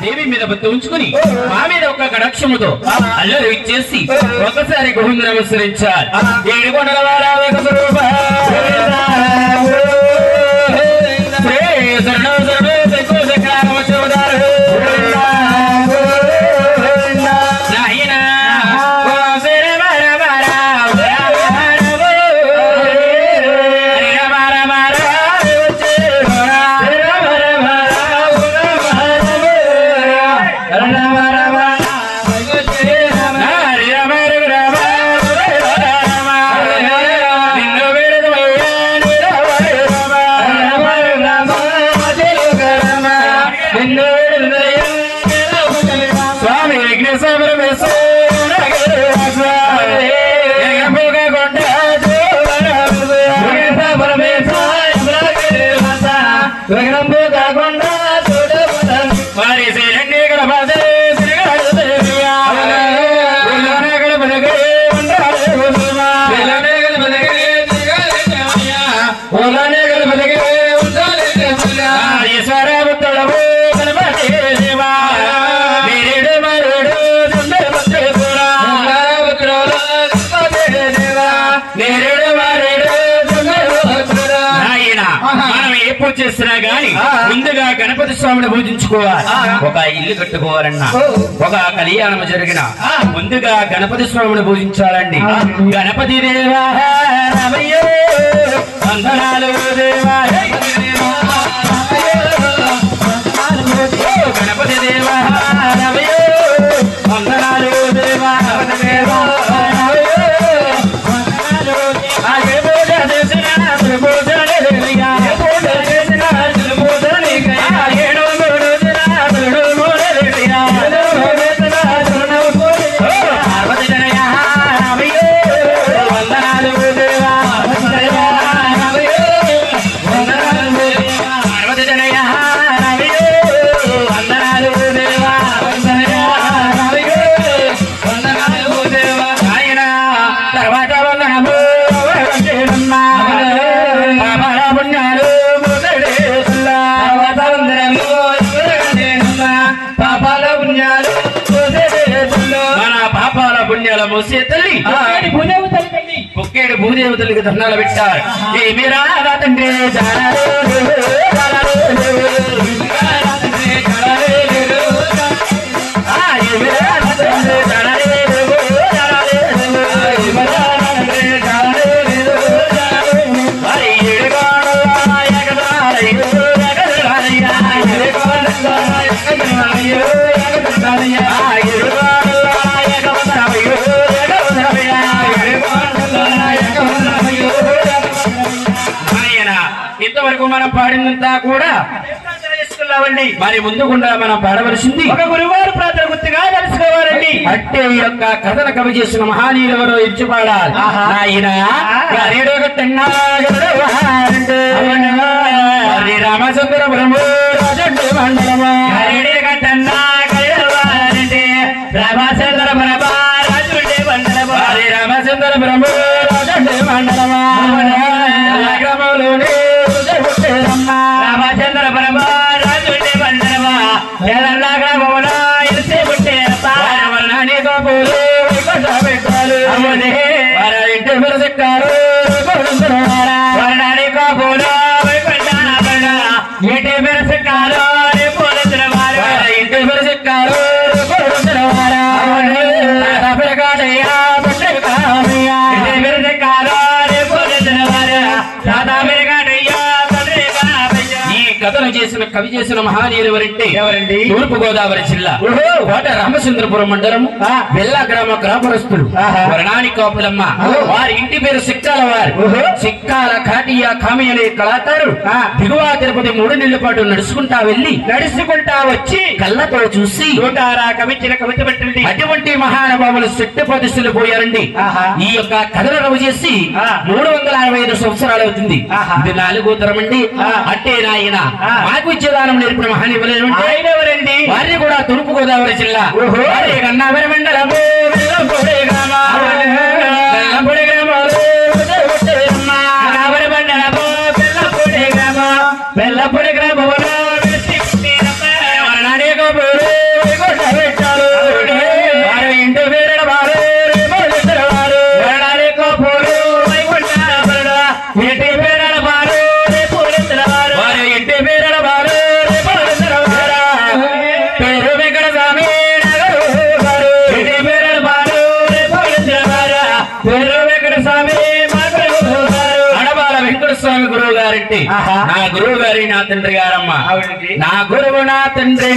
దేవి మీద బుద్ధి ఉంచుకుని మా మీద ఒక కటాక్షముతో అల్లరి ఇచ్చేసి ఒకసారి గోవింద నమస్కరించాలి ఏడు కొండల వారా స్వరూప. పూజ చేస్తున్నా గాని ముందుగా గణపతి స్వామిని పూజించుకోవాలి. ఒక ఇల్లు కట్టుకోవాలన్నా ఒక కళ్యాణం జరిగిన ముందుగా గణపతి స్వామిని పూజించాలండి. గణపతి దేవా వందనాలు దేవా పుణ్యాల మోసే తల్లి. కుక్కేడు భూదేవతలకు ధర్నాలు పెట్టారు. ఏమి తండ్రి? పాడిందంతా కూడా మరి ముందుకుండా మనం పాడవలసింది ఒక గురువారు ప్రార్థన గుర్తుగా తెలుసుకోవాలండి. అంటే ఈ యొక్క కథన కవి చేసిన మహానీయులు ఎవరో ఇచ్చి పాడాలి ఆయన రామచంద్ర బ్రహ్మ రాజండు మండలమా వారి కథను చేసిన కవి చేసిన మహానీయులు ఎవరంటే ఎవరండి? తూర్పు గోదావరి జిల్లా కోట రామచంద్రపురం మండలం బెల్లా గ్రామ గ్రామరస్తులు వర్ణాని కాపులమ్మ. వారి ఇంటి పేరు సిక్కాల వారు. సిక్కాల కాటియా కామి అనే కళాకారు దిగువ తిరుపతి మూడు నెలల పాటు నడుచుకుంటా వెళ్ళి నడుచుకుంటా వచ్చి కళ్ళతో చూసి నూటారా కవించిన కవిత పెట్టండి. అటువంటి మహానుభావులు శక్తి ప్రతిష్టలు పోయారండి. ఈ యొక్క కథను రవి చేసి మూడు వందల అరవై ఐదు సంవత్సరాలు అవుతుంది. ఇది నాలుగో తరం అండి. అంటే నాయన. మాకు ఇచ్చేదానం నేర్పిన మహానీయులు ఎవరండి వారిని కూడా తూర్పు గోదావరి జిల్లా. వారి గన్నావరి మండలము వెల్లంపూడి గ్రామం. వెల్లంపూడి గ్రామంలో ఆహా. నా గురువు గారి నా తండ్రి గారమ్మ. నా గురువు నా తండ్రి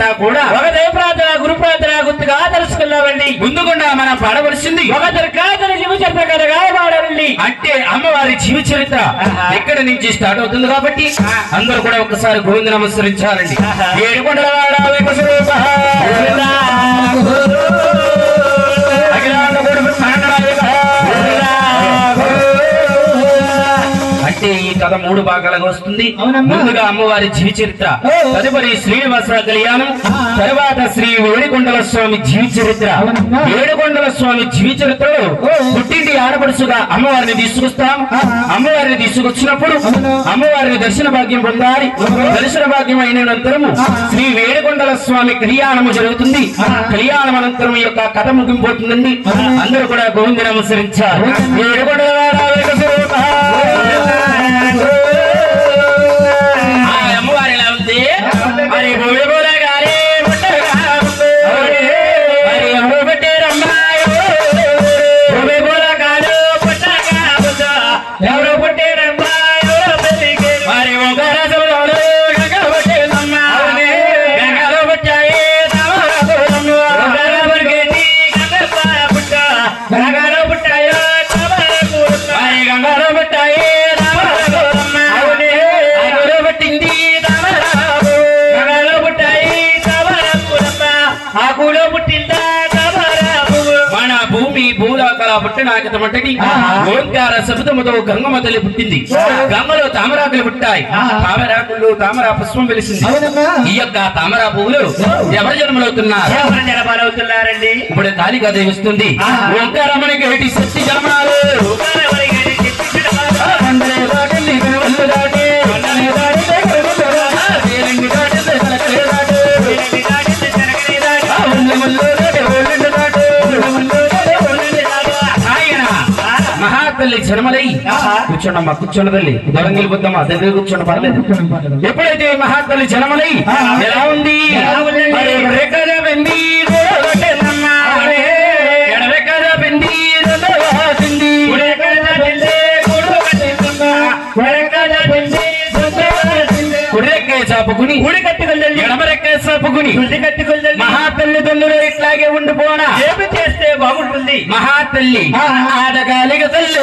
పాడిందంతా కూడా ఒకటే ప్రార్థన గురు ప్రార్థన గుర్తుగా తెలుసుకున్నామండి ముందుకుండా మనం పాడవలసింది ఒక దర్కాతన జీవ చరిత్ర కథగా అంటే అమ్మవారి జీవ చరిత్ర. ఎక్కడి నుంచి స్టార్ట్ అవుతుంది కాబట్టి అందరూ కూడా ఒకసారి గోవింద నమస్కరించాలండి. ఆహా. ఏడుకొండల వాడ కథ మూడు భాగాలుగా వస్తుంది. ముందుగా అమ్మవారి జీవి చరిత్ర. తదుపరి శ్రీనివాస కళ్యాణం. తర్వాత శ్రీ వేడుకొండల స్వామి జీవి చరిత్ర. వేడుకొండల స్వామి జీవి చరిత్రలో. పుట్టింటి ఆడపడుచుగా అమ్మవారిని తీసుకొస్తాం. అమ్మవారిని తీసుకొచ్చినప్పుడు. అమ్మవారిని దర్శన భాగ్యం పొందాలి దర్శన భాగ్యం అయిన అనంతరము. శ్రీ వేడుకొండల స్వామి కళ్యాణము జరుగుతుంది. కళ్యాణం అనంతరం యొక్క కథ ముగింపోతుందండి. అందరూ కూడా గోవింద నమస్కరించారు గోవింద. వేడుకొండల మరి భూమి ఆకులో పుట్టిందా. మన భూమి భూలోకాల. ఓంకార శబ్దముతో గంగమ్మ తల్లి పుట్టింది. గంగలో తామరాకులు పుట్టాయి. తామరాకులు తామరా పుష్పం వెలిసింది. ఈ యొక్క తామరా పువ్వులు ఎవరు జన్మలవుతున్నారు ఎవరు జనపాలవుతున్నారండి ఇప్పుడు కాళికా దేవి వస్తుంది ఆహా. ఓంకారమణికి ఏటి శక్తి జన్మలై. ఆహా. కూర్చోండమ్మా కూర్చోండి తల్లి. దూరం వెళ్ళిపోద్దమ్మా దగ్గర కూర్చోండి పర్లేదు. ఎప్పుడైతే మహాతల్లి జన్మలై. ఎలా ఉంది. ఎడరెక్కల వెండి రెండవాసింది. కుడిరెక్కే చాపుకుని గుడి కట్టుకెళ్ళండి తల్లులు ఇట్లాగే ఉండిపోనా? ఏమి చేస్తే బాగుంటుంది? మహాతల్లి. ఆడగాలిగ తల్లి.